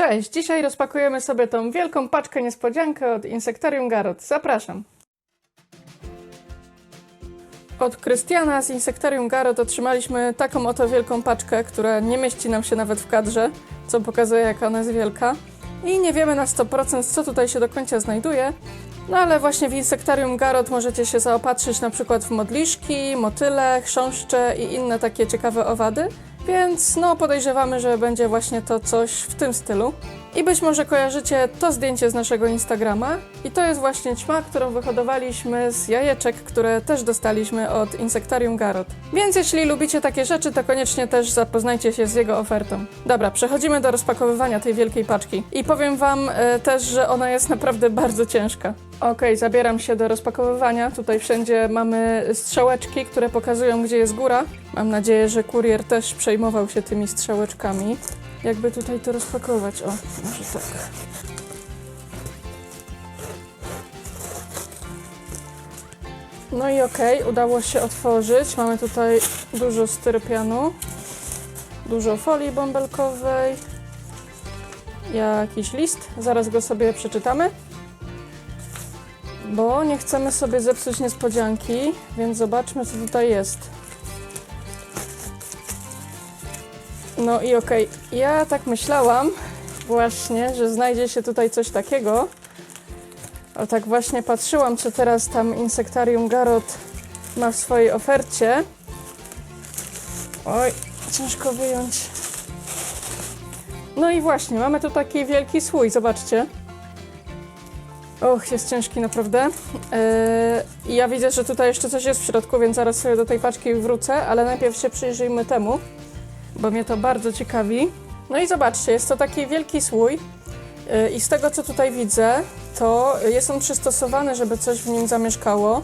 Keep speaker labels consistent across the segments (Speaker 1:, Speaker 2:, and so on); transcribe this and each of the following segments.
Speaker 1: Cześć, dzisiaj rozpakujemy sobie tą wielką paczkę niespodziankę od Insektarium Garot. Zapraszam. Od Krystiana z Insektarium Garot otrzymaliśmy taką oto wielką paczkę, która nie mieści nam się nawet w kadrze, co pokazuje jak ona jest wielka. I nie wiemy na 100% co tutaj się do końca znajduje, no ale właśnie w Insektarium Garot możecie się zaopatrzyć na przykład w modliszki, motyle, chrząszcze i inne takie ciekawe owady, więc no podejrzewamy, że będzie właśnie to coś w tym stylu. I być może kojarzycie to zdjęcie z naszego Instagrama i to jest właśnie ćma, którą wyhodowaliśmy z jajeczek, które też dostaliśmy od Insektarium Garot. Więc jeśli lubicie takie rzeczy, to koniecznie też zapoznajcie się z jego ofertą. Dobra, przechodzimy do rozpakowywania tej wielkiej paczki. I powiem wam e, też, że ona jest naprawdę bardzo ciężka. Okej, zabieram się do rozpakowywania. Tutaj wszędzie mamy strzałeczki, które pokazują, gdzie jest góra. Mam nadzieję, że kurier też przejmował się tymi strzałeczkami. Jakby tutaj to rozpakować? O, może tak. No i okej, udało się otworzyć. Mamy tutaj dużo styropianu, dużo folii bąbelkowej, jakiś list. Zaraz go sobie przeczytamy. Bo nie chcemy sobie zepsuć niespodzianki, więc zobaczmy, co tutaj jest. No i okej, ja tak myślałam właśnie, że znajdzie się tutaj coś takiego. O tak właśnie patrzyłam, co teraz tam Insektarium Garot ma w swojej ofercie. Oj, ciężko wyjąć. No i właśnie, mamy tu taki wielki słój, zobaczcie. Och, jest ciężki naprawdę. Yy, ja widzę, że tutaj jeszcze coś jest w środku, więc zaraz sobie do tej paczki wrócę, ale najpierw się przyjrzyjmy temu, bo mnie to bardzo ciekawi. No i zobaczcie, jest to taki wielki słój yy, i z tego, co tutaj widzę, to jest on przystosowany, żeby coś w nim zamieszkało.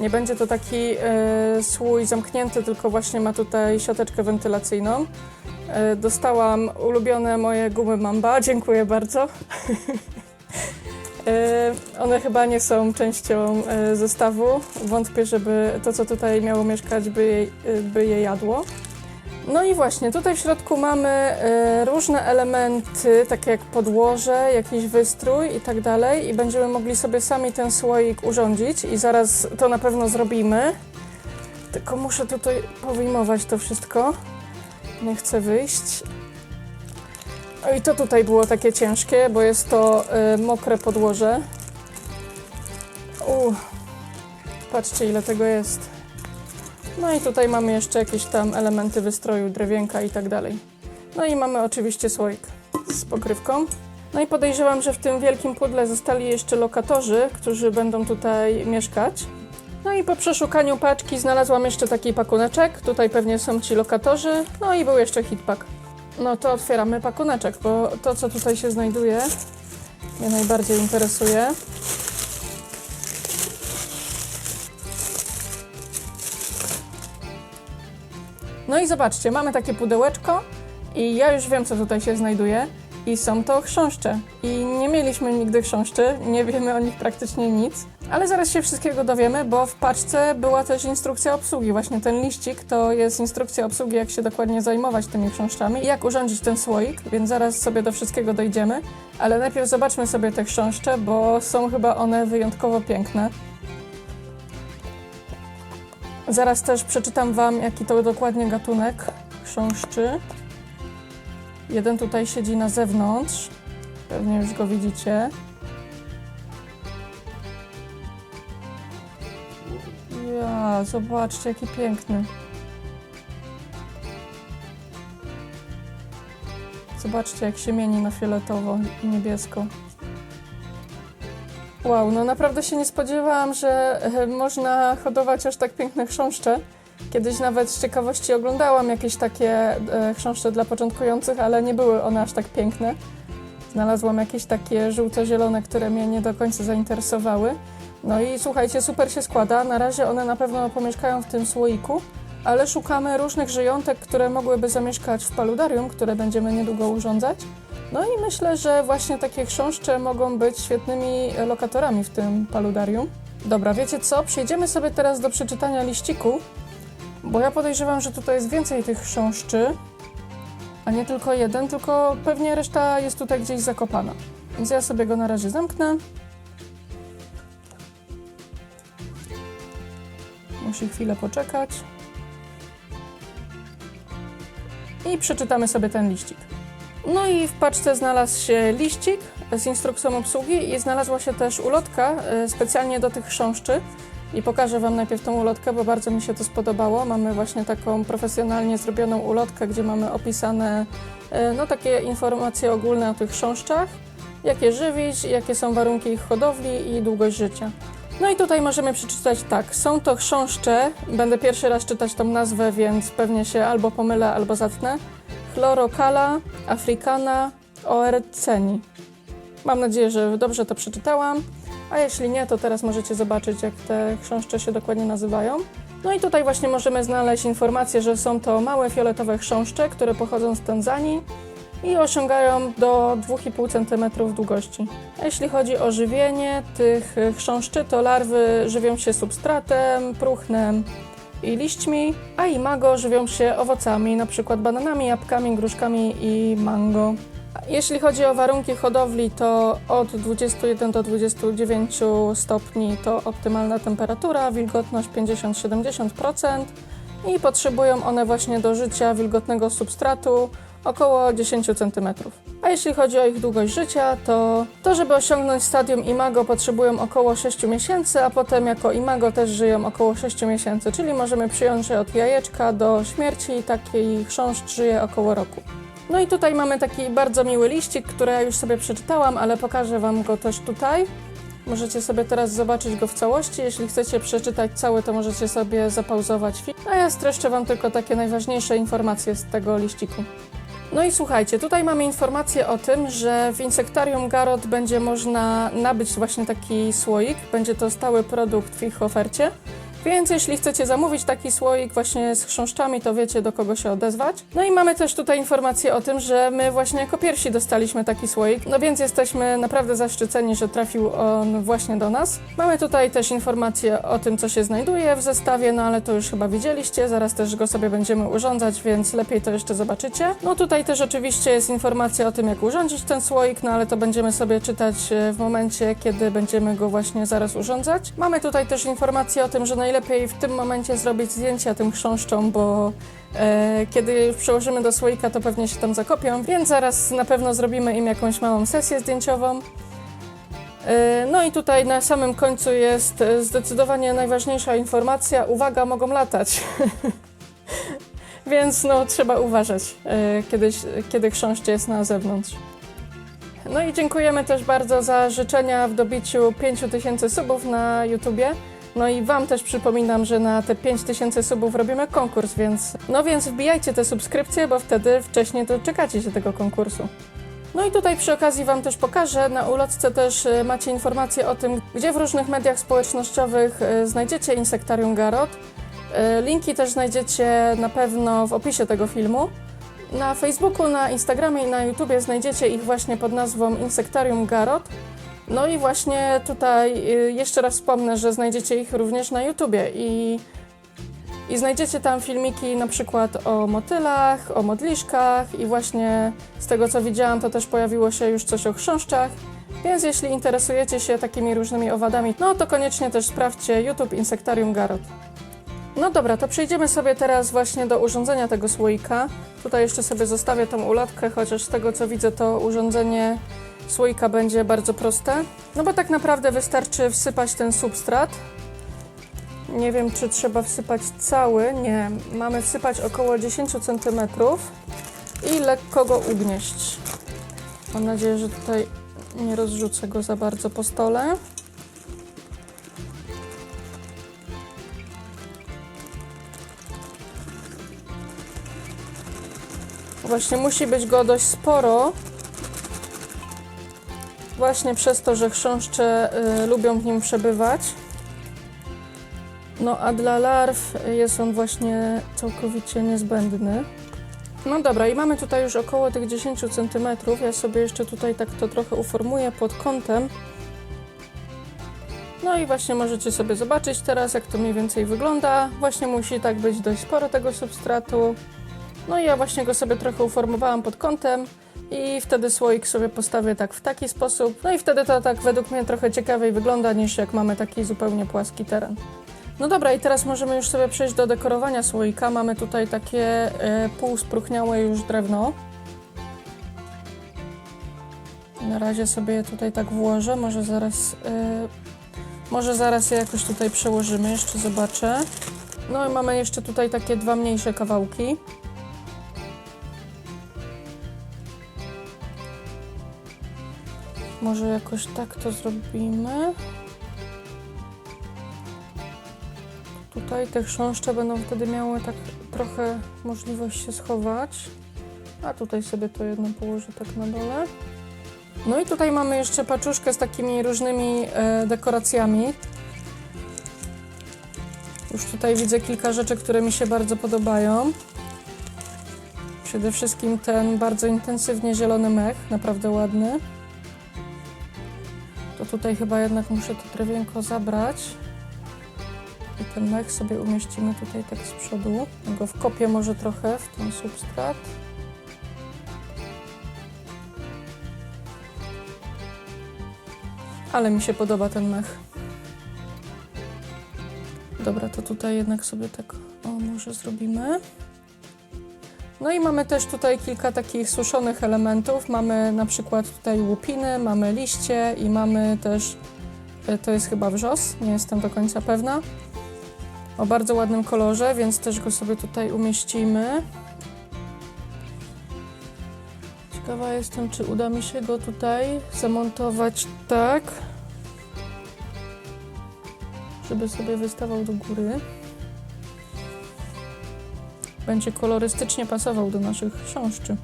Speaker 1: Nie będzie to taki yy, słój zamknięty, tylko właśnie ma tutaj siateczkę wentylacyjną. Yy, dostałam ulubione moje gumy Mamba, dziękuję bardzo. One chyba nie są częścią zestawu. Wątpię, żeby to, co tutaj miało mieszkać, by je, by je jadło. No i właśnie, tutaj w środku mamy e, różne elementy, takie jak podłoże, jakiś wystrój i tak dalej i będziemy mogli sobie sami ten słoik urządzić i zaraz to na pewno zrobimy. Tylko muszę tutaj powyjmować to wszystko. Nie chcę wyjść. No i to tutaj było takie ciężkie, bo jest to y, mokre podłoże. U, patrzcie ile tego jest. No i tutaj mamy jeszcze jakieś tam elementy wystroju, drewienka i tak dalej. No i mamy oczywiście słoik z pokrywką. No i podejrzewam, że w tym wielkim pudle zostali jeszcze lokatorzy, którzy będą tutaj mieszkać. No i po przeszukaniu paczki znalazłam jeszcze taki pakuneczek. Tutaj pewnie są ci lokatorzy. No i był jeszcze hitpack. No to otwieramy pakuneczek, bo to, co tutaj się znajduje, mnie najbardziej interesuje. No i zobaczcie, mamy takie pudełeczko i ja już wiem, co tutaj się znajduje. I są to chrząszcze. I nie mieliśmy nigdy chrząszczy, nie wiemy o nich praktycznie nic. Ale zaraz się wszystkiego dowiemy, bo w paczce była też instrukcja obsługi. Właśnie ten liścik to jest instrukcja obsługi, jak się dokładnie zajmować tymi chrząszczami i jak urządzić ten słoik, więc zaraz sobie do wszystkiego dojdziemy. Ale najpierw zobaczmy sobie te chrząszcze, bo są chyba one wyjątkowo piękne. Zaraz też przeczytam Wam, jaki to dokładnie gatunek chrząszczy. Jeden tutaj siedzi na zewnątrz. Pewnie już go widzicie. Ja, zobaczcie, jaki piękny. Zobaczcie, jak się mieni na fioletowo i niebiesko. Wow, no naprawdę się nie spodziewałam, że e, można hodować aż tak piękne chrząszcze. Kiedyś nawet z ciekawości oglądałam jakieś takie e, chrząszcze dla początkujących, ale nie były one aż tak piękne. Znalazłam jakieś takie żółto-zielone, które mnie nie do końca zainteresowały. No i słuchajcie, super się składa. Na razie one na pewno pomieszkają w tym słoiku, ale szukamy różnych żyjątek, które mogłyby zamieszkać w paludarium, które będziemy niedługo urządzać. No i myślę, że właśnie takie chrząszcze mogą być świetnymi lokatorami w tym paludarium. Dobra, wiecie co? Przejdziemy sobie teraz do przeczytania liściku, bo ja podejrzewam, że tutaj jest więcej tych chrząszczy. a nie tylko jeden, tylko pewnie reszta jest tutaj gdzieś zakopana. Więc ja sobie go na razie zamknę. Musi chwilę poczekać. I przeczytamy sobie ten liścik. No i w paczce znalazł się liścik z instrukcją obsługi i znalazła się też ulotka e, specjalnie do tych chrząszczy. I pokażę Wam najpierw tą ulotkę, bo bardzo mi się to spodobało. Mamy właśnie taką profesjonalnie zrobioną ulotkę, gdzie mamy opisane e, no, takie informacje ogólne o tych chrząszczach, jakie żywić, jakie są warunki ich hodowli i długość życia. No i tutaj możemy przeczytać tak, są to chrząszcze, będę pierwszy raz czytać tą nazwę, więc pewnie się albo pomylę, albo zatnę. Chlorocala africana oerceni. Mam nadzieję, że dobrze to przeczytałam, a jeśli nie, to teraz możecie zobaczyć, jak te chrząszcze się dokładnie nazywają. No i tutaj właśnie możemy znaleźć informację, że są to małe fioletowe chrząszcze, które pochodzą z Tanzanii i osiągają do 2,5 cm długości. A jeśli chodzi o żywienie tych chrząszczy, to larwy żywią się substratem, próchnem i liśćmi, a imago żywią się owocami, np. bananami, jabłkami, gruszkami i mango. Jeśli chodzi o warunki hodowli, to od 21 do 29 stopni to optymalna temperatura, wilgotność 50-70% i potrzebują one właśnie do życia wilgotnego substratu około 10 cm. A jeśli chodzi o ich długość życia, to to, żeby osiągnąć stadium imago potrzebują około 6 miesięcy, a potem jako imago też żyją około 6 miesięcy, czyli możemy przyjąć, że od jajeczka do śmierci taki chrząszcz żyje około roku. No i tutaj mamy taki bardzo miły liścik, który ja już sobie przeczytałam, ale pokażę Wam go też tutaj. Możecie sobie teraz zobaczyć go w całości. Jeśli chcecie przeczytać cały, to możecie sobie zapauzować film. A ja streszczę Wam tylko takie najważniejsze informacje z tego liściku. No i słuchajcie, tutaj mamy informację o tym, że w insektarium Garot będzie można nabyć właśnie taki słoik. Będzie to stały produkt w ich ofercie. Więc jeśli chcecie zamówić taki słoik właśnie z chrząszczami, to wiecie do kogo się odezwać. No i mamy też tutaj informację o tym, że my właśnie jako pierwsi dostaliśmy taki słoik, no więc jesteśmy naprawdę zaszczyceni, że trafił on właśnie do nas. Mamy tutaj też informację o tym, co się znajduje w zestawie, no ale to już chyba widzieliście, zaraz też go sobie będziemy urządzać, więc lepiej to jeszcze zobaczycie. No tutaj też oczywiście jest informacja o tym, jak urządzić ten słoik, no ale to będziemy sobie czytać e, w momencie, kiedy będziemy go właśnie zaraz urządzać. Mamy tutaj też informację o tym, że najlepiej w tym momencie zrobić zdjęcia tym chrząszczom, bo e, kiedy przełożymy do słoika, to pewnie się tam zakopią, więc zaraz na pewno zrobimy im jakąś małą sesję zdjęciową. E, No i tutaj na samym końcu jest e, zdecydowanie najważniejsza informacja. Uwaga, mogą latać. Więc no trzeba uważać, e, kiedy, kiedy chrząszcz jest na zewnątrz. No i dziękujemy też bardzo za życzenia w dobiciu 5000 subów na YouTubie. No i Wam też przypominam, że na te 5000 subów robimy konkurs, więc no więc wbijajcie te subskrypcje, bo wtedy wcześniej doczekacie się tego konkursu. No i tutaj przy okazji Wam też pokażę, na ulotce też e, macie informacje o tym, gdzie w różnych mediach społecznościowych e, znajdziecie Insektarium Garot. E, Linki też znajdziecie na pewno w opisie tego filmu. Na Facebooku, na Instagramie i na YouTubie znajdziecie ich właśnie pod nazwą Insektarium Garot. No i właśnie tutaj y, jeszcze raz wspomnę, że znajdziecie ich również na YouTubie i, i znajdziecie tam filmiki na przykład o motylach, o modliszkach i właśnie z tego co widziałam to też pojawiło się już coś o chrząszczach. Więc jeśli interesujecie się takimi różnymi owadami, no to koniecznie też sprawdźcie YouTube Insektarium Garot. No dobra, to przejdziemy sobie teraz właśnie do urządzenia tego słoika. Tutaj jeszcze sobie zostawię tą ulotkę, chociaż z tego co widzę to urządzenie słoika będzie bardzo proste. No bo tak naprawdę wystarczy wsypać ten substrat. Nie wiem, czy trzeba wsypać cały. Nie, mamy wsypać około 10 cm i lekko go ugnieść. Mam nadzieję, że tutaj nie rozrzucę go za bardzo po stole. Właśnie musi być go dość sporo, Właśnie przez to, że chrząszcze y, lubią w nim przebywać. No a dla larw jest on właśnie całkowicie niezbędny. No dobra, i mamy tutaj już około tych 10 cm. Ja sobie jeszcze tutaj tak to trochę uformuję pod kątem. No i właśnie możecie sobie zobaczyć teraz, jak to mniej więcej wygląda. Właśnie musi tak być dość sporo tego substratu. No i ja właśnie go sobie trochę uformowałam pod kątem i wtedy słoik sobie postawię tak w taki sposób. No i wtedy to tak według mnie trochę ciekawiej wygląda niż jak mamy taki zupełnie płaski teren. No dobra, i teraz możemy już sobie przejść do dekorowania słoika. Mamy tutaj takie e, półspruchniałe już drewno. Na razie sobie je tutaj tak włożę, może zaraz, e, może zaraz je jakoś tutaj przełożymy, jeszcze zobaczę. No i mamy jeszcze tutaj takie dwa mniejsze kawałki. Może jakoś tak to zrobimy. Tutaj te chrząszcze będą wtedy miały tak trochę możliwość się schować. A tutaj sobie to jedno położę tak na dole. No i tutaj mamy jeszcze paczuszkę z takimi różnymi e, dekoracjami. Już tutaj widzę kilka rzeczy, które mi się bardzo podobają. Przede wszystkim ten bardzo intensywnie zielony mech, naprawdę ładny. Tutaj chyba jednak muszę to drewienko zabrać. I ten mech sobie umieścimy tutaj tak z przodu. Go wkopię może trochę w ten substrat. Ale mi się podoba ten mech. Dobra, to tutaj jednak sobie tak, o może zrobimy. No i mamy też tutaj kilka takich suszonych elementów. Mamy na przykład tutaj łupiny, mamy liście i mamy też, e, to jest chyba wrzos, nie jestem do końca pewna. O bardzo ładnym kolorze, więc też go sobie tutaj umieścimy. Ciekawa jestem, czy uda mi się go tutaj zamontować tak, żeby sobie wystawał do góry. Będzie kolorystycznie pasował do naszych chrząszczy.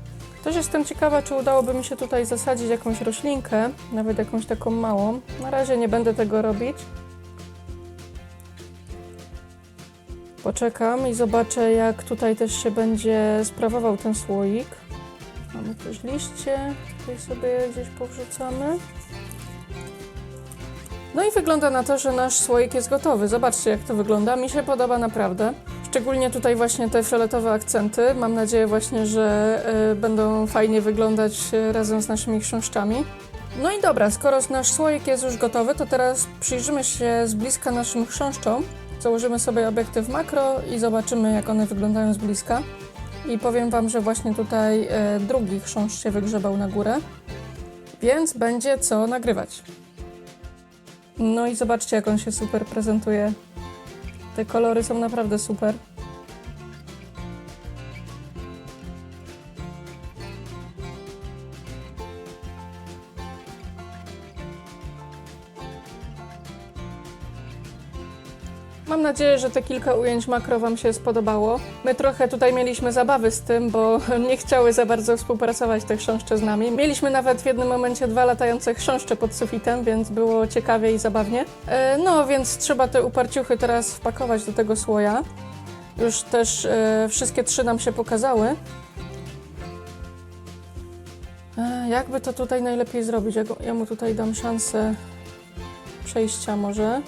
Speaker 1: Też jestem ciekawa, czy udałoby mi się tutaj zasadzić jakąś roślinkę, nawet jakąś taką małą. Na razie nie będę tego robić. Poczekam i zobaczę, jak tutaj też się będzie sprawował ten słoik. Mamy też liście, tutaj sobie gdzieś powrzucamy. No i wygląda na to, że nasz słoik jest gotowy. Zobaczcie, jak to wygląda. Mi się podoba naprawdę. Szczególnie tutaj właśnie te fioletowe akcenty. Mam nadzieję właśnie, że y, będą fajnie wyglądać y, razem z naszymi chrząszczami. No i dobra, skoro nasz słoik jest już gotowy, to teraz przyjrzymy się z bliska naszym chrząszczom. Założymy sobie obiektyw makro i zobaczymy, jak one wyglądają z bliska. I powiem Wam, że właśnie tutaj y, drugi chrząszcz się wygrzebał na górę, więc będzie co nagrywać. No i zobaczcie, jak on się super prezentuje. Te kolory są naprawdę super. Mam nadzieję, że te kilka ujęć makro Wam się spodobało. My trochę tutaj mieliśmy zabawy z tym, bo nie chciały za bardzo współpracować te chrząszcze z nami. Mieliśmy nawet w jednym momencie dwa latające chrząszcze pod sufitem, więc było ciekawie i zabawnie. E, No, więc trzeba te uparciuchy teraz wpakować do tego słoja. Już też e, wszystkie trzy nam się pokazały. E, Jakby to tutaj najlepiej zrobić? Ja, mu tutaj dam szansę przejścia może.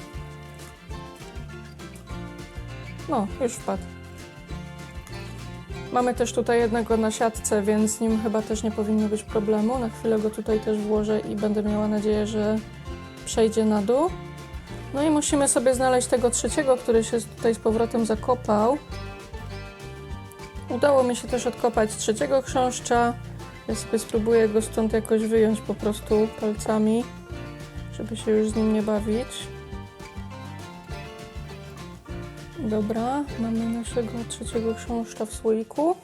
Speaker 1: No, już wpadł. Mamy też tutaj jednego na siatce, więc z nim chyba też nie powinno być problemu. Na chwilę go tutaj też włożę i będę miała nadzieję, że przejdzie na dół. No i musimy sobie znaleźć tego trzeciego, który się tutaj z powrotem zakopał. Udało mi się też odkopać trzeciego chrząszcza. Ja sobie spróbuję go stąd jakoś wyjąć po prostu palcami, żeby się już z nim nie bawić. Dobra, mamy naszego trzeciego chrząszcza w słoiku.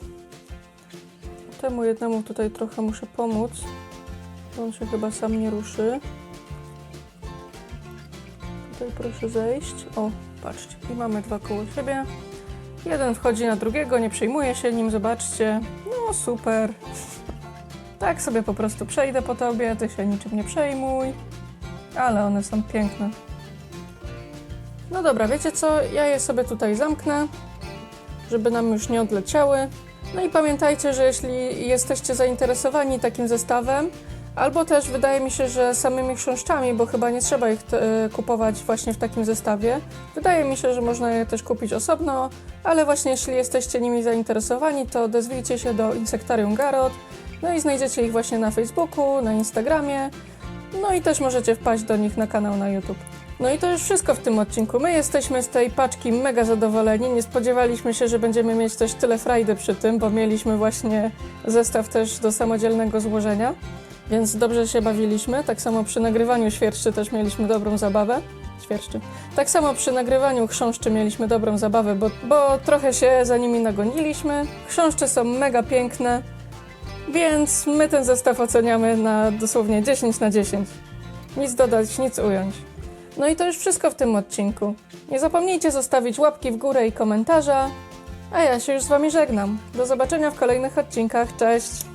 Speaker 1: Temu jednemu tutaj trochę muszę pomóc, bo on się chyba sam nie ruszy. Tutaj proszę zejść. O, patrzcie, i mamy dwa koło siebie. Jeden wchodzi na drugiego, nie przejmuje się nim, zobaczcie. No super. Tak sobie po prostu przejdę po tobie, ty się niczym nie przejmuj. Ale one są piękne. No dobra, wiecie co? Ja je sobie tutaj zamknę, żeby nam już nie odleciały. No i pamiętajcie, że jeśli jesteście zainteresowani takim zestawem, Albo też wydaje mi się, że samymi chrząszczami, bo chyba nie trzeba ich e, kupować właśnie w takim zestawie. Wydaje mi się, że można je też kupić osobno, ale właśnie jeśli jesteście nimi zainteresowani, to odezwijcie się do Insektarium Garot, no i znajdziecie ich właśnie na Facebooku, na Instagramie, no i też możecie wpaść do nich na kanał na YouTube. No i to już wszystko w tym odcinku. My jesteśmy z tej paczki mega zadowoleni. Nie spodziewaliśmy się, że będziemy mieć też tyle frajdy przy tym, bo mieliśmy właśnie zestaw też do samodzielnego złożenia, więc dobrze się bawiliśmy. Tak samo przy nagrywaniu świerszczy też mieliśmy dobrą zabawę. Świerszczy. Tak samo przy nagrywaniu chrząszczy mieliśmy dobrą zabawę, bo, bo trochę się za nimi nagoniliśmy. Chrząszcze są mega piękne, więc my ten zestaw oceniamy na dosłownie 10 na 10. Nic dodać, nic ująć. No i to już wszystko w tym odcinku. Nie zapomnijcie zostawić łapki w górę i komentarza. A ja się już z Wami żegnam. Do zobaczenia w kolejnych odcinkach. Cześć!